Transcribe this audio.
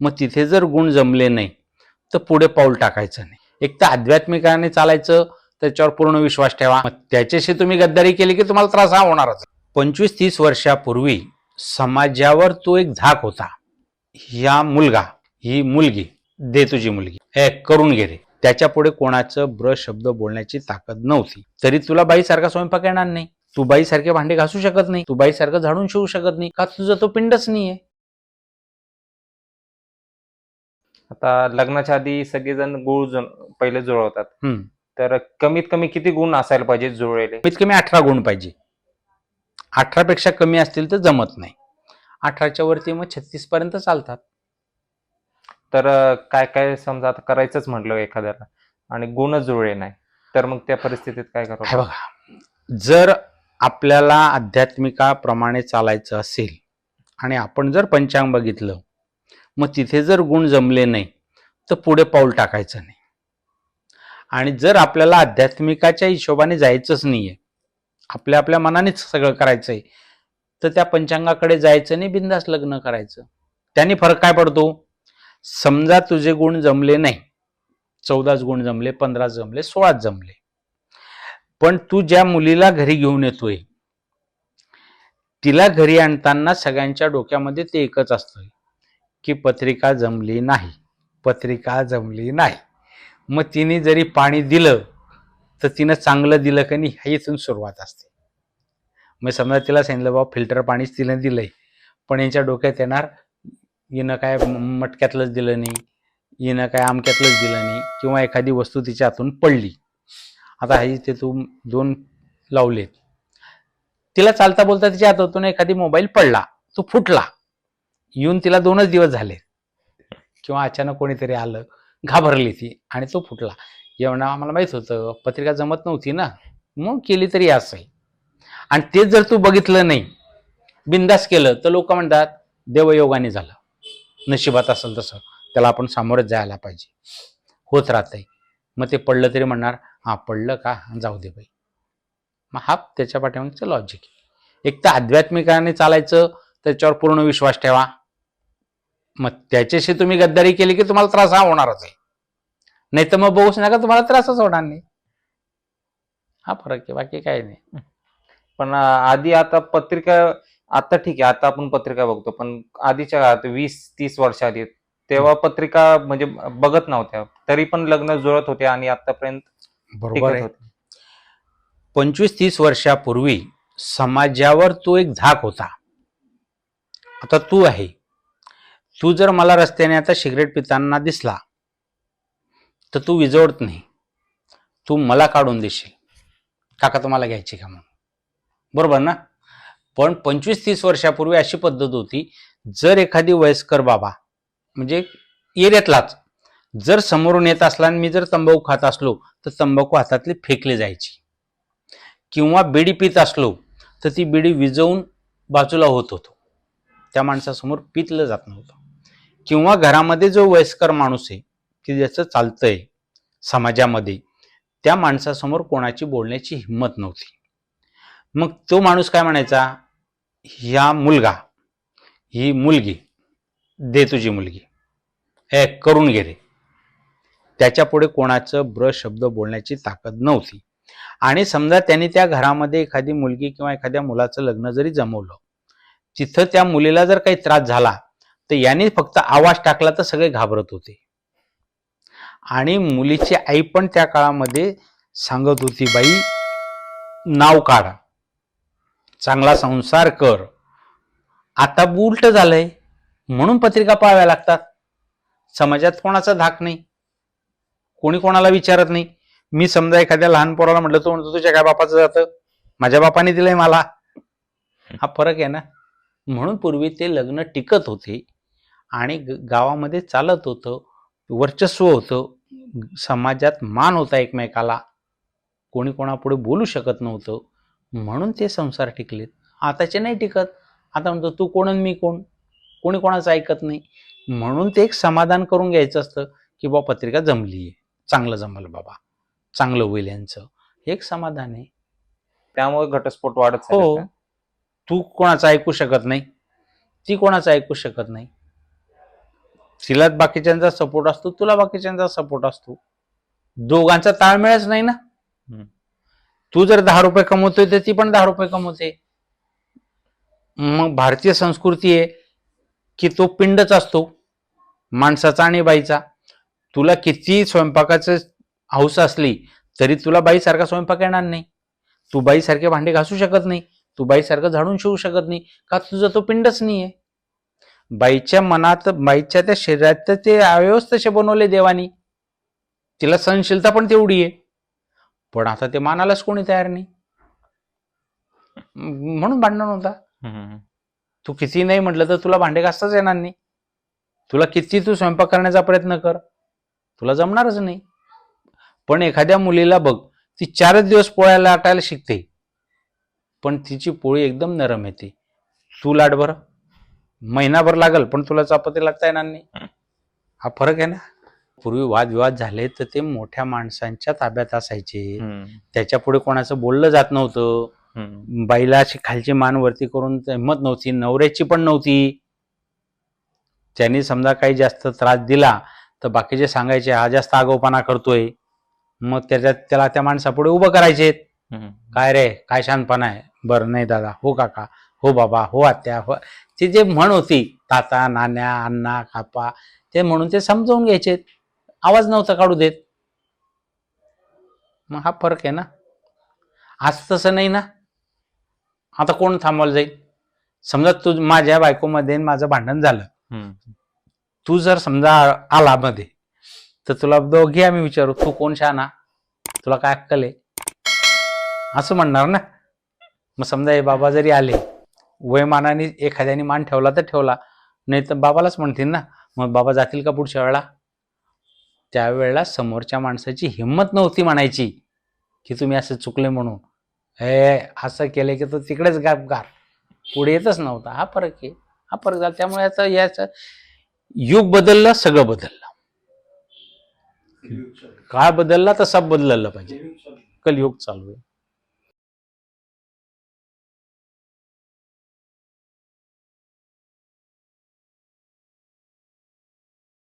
मग तिथे जर गुण जमले नाही तर पुढे पाऊल टाकायचं नाही. एक तर आध्यात्मिकाने चालायचं त्याच्यावर पूर्ण विश्वास ठेवा. मग त्याच्याशी तुम्ही गद्दारी केली की तुम्हाला त्रास हा होणारच. पंचवीस तीस वर्षापूर्वी समाजावर तो एक झाक होता. ह्या मुलगा ही मुलगी दे तुझी मुलगी हे करून घे रे त्याच्या पुढे कोणाचं ब्र शब्द बोलण्याची ताकद नव्हती. तरी तुला बाईसारखा स्वयंपाक येणार नाही. तू बाईसारखे भांडे घासू शकत नाही. तू बाईसारखं झाडून शिवू शकत नाही. का तुझा तो पिंडच नाहीये? आता लग्नाच्या आधी सगळेजण गुळ पहिले जुळवतात. हम्म. तर कमीत कमी किती गुण असायला पाहिजे जुळलेले? कमीत कमी अठरा गुण पाहिजे. अठरा पेक्षा कमी असतील तर जमत नाही. अठराच्या वरती मग छत्तीस पर्यंत चालतात. तर अं, काय काय समजा आता करायचंच म्हटलं एखाद्याला आणि गुणच जुळले नाही तर मग त्या परिस्थितीत काय हे करावं बघा जर आपल्याला आध्यात्मिकाप्रमाणे चालायचं असेल आणि आपण जर पंचांग बघितलं मग तिथे जर गुण जमले नाही तर पुढे पाऊल टाकायचं नाही. आणि जर आपल्याला आध्यात्मिकाच्या हिशोबाने जायचंच नाहीये आपल्या आपल्या मनानेच सगळं करायचंय तर त्या पंचांगाकडे जायचं नाही बिंदास लग्न करायचं. त्याने फरक काय पडतो? समजा तुझे गुण जमले नाही चौदाच गुण जमले पंधराच जमले सोळाच जमले. पण तू ज्या मुलीला घरी घेऊन येतोय तिला घरी आणताना सगळ्यांच्या डोक्यामध्ये ते एकच असतं. की पत्रिका जमली नाही. पत्रिका जमली नाही. मग तिने जरी पाणी दिलं तर तिनं चांगलं दिलं का नाही ह्या इथून सुरुवात असते. मग समजा तिला सांगितलं बाबा फिल्टर पाणीच तिनं दिलंय. पण यांच्या डोक्यात येणार हिनं काय मटक्यातलंच दिलं नाही हिनं काय आमक्यातलंच दिलं नाही किंवा एखादी वस्तू तिच्या हातून पडली. आता हे ते तू दोन लावलेत तिला चालता बोलता तिच्या हातातून एखादी मोबाईल पडला तो फुटला. येऊन तिला दोनच दिवस झाले. किंवा अचानक कोणीतरी आलं घाबरली ती आणि तो फुटला. एवढं आम्हाला माहीत होतं पत्रिका जमत नव्हती ना. मग केली तरी असेल आहे आणि तेच जर तू बघितलं नाही बिंदास केलं तर लोक म्हणतात देवयोगाने झालं. नशिबात असेल तसं त्याला आपण सामोरच जायला पाहिजे. होत राहतंय. मग ते पडलं तरी म्हणणार हा पडलं का? जाऊ दे बाई. मग हा त्याच्या पाठीमागचं लॉजिक एक तर आध्यात्मिकाने चालायचं त्याच्यावर पूर्ण विश्वास ठेवा. मग त्याच्याशी तुम्ही गद्दारी केली की तुम्हाला त्रास हा होणारच आहे. नाही तर मग बघूच नका तुम्हाला त्रासच होणार नाही. हा फरक आहे बाकी काही नाही. पण आधी आता पत्रिका आता ठीक आहे आता आपण पत्रिका बघतो पण आधीच्या काळात वीस तीस वर्ष आधी तेव्हा पत्रिका म्हणजे बघत नव्हत्या. तरी पण लग्न जुळत होते आणि आतापर्यंत बरोबर पंचवीस तीस वर्षापूर्वी समाजावर तो एक झाक होता. आता तू आहे. तू जर मला रस्त्याने आता सिगरेट पिताना दिसला तर तू विजवत नाही. तू मला काढून देशील. काका तुम्हाला घ्यायची का म्हणून? बरोबर ना? पण पंचवीस तीस वर्षापूर्वी अशी पद्धत होती जर एखादी वयस्कर बाबा म्हणजे एरियातलाच जर समोरून येत असला आणि मी जर तंबाखू खात असलो तर तंबाखू हातातली फेकली जायची. किंवा बिडी पित असलो तर ती बिडी विजवून बाजूला होत होतो. त्या माणसासमोर पितलं जात नव्हतं. किंवा घरामध्ये जो वयस्कर माणूस आहे की ज्याचं चालतंय समाजामध्ये त्या माणसासमोर कोणाची बोलण्याची हिंमत नव्हती. मग तो माणूस काय म्हणायचा ह्या मुलगा ही मुलगी दे तुझी मुलगी हे करून घे रे. त्याच्यापुढे कोणाचं ब्र शब्द बोलण्याची ताकद नव्हती. आणि समजा त्यांनी त्या घरामध्ये एखादी मुलगी किंवा एखाद्या मुलाचं लग्न जरी जमवलं तिथं त्या मुलीला जर काही त्रास झाला तर याने फक्त आवाज टाकला तर सगळे घाबरत होते. आणि मुलीची आई पण त्या काळामध्ये सांगत होती बाई नाव काढ. चांगला संसार कर. आता उलट झालंय. म्हणून पत्रिका पाहाव्या लागतात. समाजात कोणाचा धाक नाही. कोणी कोणाला विचारत नाही. मी समजा एखाद्या लहान पोराला म्हटलं तो म्हणतो तुझ्या काय बापाचं जातं? माझ्या बापाने दिलंय मला. हा फरक आहे ना. म्हणून पूर्वी ते लग्न टिकत होते. आणि गावामध्ये चालत होतं वर्चस्व होतं समाजात मान होता एकमेकाला. कोणी कोणापुढे बोलू शकत नव्हतं. म्हणून ते संसार टिकलेत. आताचे नाही टिकत. आता म्हणतो तू कोण मी कोण? कोणी कोणाचं ऐकत नाही. म्हणून ते एक समाधान करून घ्यायचं असतं की बा पत्रिका जमली आहे. चांगलं जमलं बाबा. चांगलं होईल यांचं. हे एक समाधान आहे. त्यामुळे घटस्फोट वाढत हो? तू कोणाचं ऐकू शकत नाही. ती कोणाचं ऐकू शकत नाही. तिला बाकीच्यांचा सपोर्ट असतो तुला बाकीच्यांचा सपोर्ट असतो. दोघांचा ताळमेळच नाही ना. तू जर दहा रुपये कमवतोय तर ती पण दहा रुपये कमवते. मग भारतीय संस्कृती आहे की तो पिंडच असतो माणसाचा आणि बाईचा. तुला किती स्वयंपाकाचं हौस असली तरी तुला बाईसारखा स्वयंपाक येणार नाही. तू बाईसारखे भांडे घासू शकत नाही तू बाईसारखं झाडून शिवू शकत नाही का तुझा तो पिंडच नाहीये? बाईच्या मनात बाईच्या त्या शरीरात तर ते अवयवच तसे बनवले देवानी. तिला सहनशीलता पण तेवढी आहे. पण आता ते मानायलाच कोणी तयार नाही. म्हणून भांडण होता. तू किती नाही म्हटलं तर तुला भांडे घासताच येणार नाही. तुला किती तू स्वयंपाक करण्याचा प्रयत्न कर. तुला जमणारच नाही. पण एखाद्या मुलीला बघ ती चारच दिवस पोळ्याला लाटायला शिकते. पण तिची पोळी एकदम नरम येते. तू लाट बरं. महिनाभर लागल पण तुला चपाती लाटता येणार नाही. हा. फरक आहे ना? पूर्वी वादविवाद झाले तर ते मोठ्या माणसांच्या ताब्यात असायचे. त्याच्या पुढे कोणाचं बोललं जात नव्हतं. बाईला अशी खालची मान वरती करून हिंमत नव्हती नवऱ्याची पण नव्हती. त्यांनी समजा काही जास्त त्रास दिला तर बाकीचे सांगायचे हा जास्त आगाऊपणा करतोय. मग त्याच्यात त्याला त्या माणसापुढे उभं करायचे. काय रे? काय शानपणा आहे? बरं नाही दादा. हो काका. हो बाबा हो आत्या हो. ती जे म्हण होती ताता नाण्या अण्णा कापा ते म्हणून ते समजावून घ्यायचे. आवाज नव्हता काढू देत. मग हा फरक आहे ना. आज तसं नाही ना. आता कोण थांबवायला जाईल? समजा तू माझ्या बायकोमध्ये माझं भांडण झालं. तू जर समजा आला मध्ये तर तुला दोघे आम्ही विचारू तू कोण शहाणा? तुला काय अक्कल आहे? असं म्हणणार ना. मग समजा हे बाबा जरी आले वयमानाने एखाद्याने मान ठेवला तर ठेवला. नाही तर बाबालाच म्हणतील ना मग बाबा जातील का पुढच्या वेळेला? त्यावेळेला समोरच्या माणसाची हिंमत नव्हती म्हणायची की तुम्ही असं चुकले म्हणून. हे असं केलं की तो तिकडेच गाप गार. पुढे येतच नव्हता. हा फरक आहे. हा फरक झाला. त्यामुळे याचा याचं युग बदललं सगळं बदललं. काळ बदलला तर सब बदललं पाहिजे. कलयुग चालू आहे.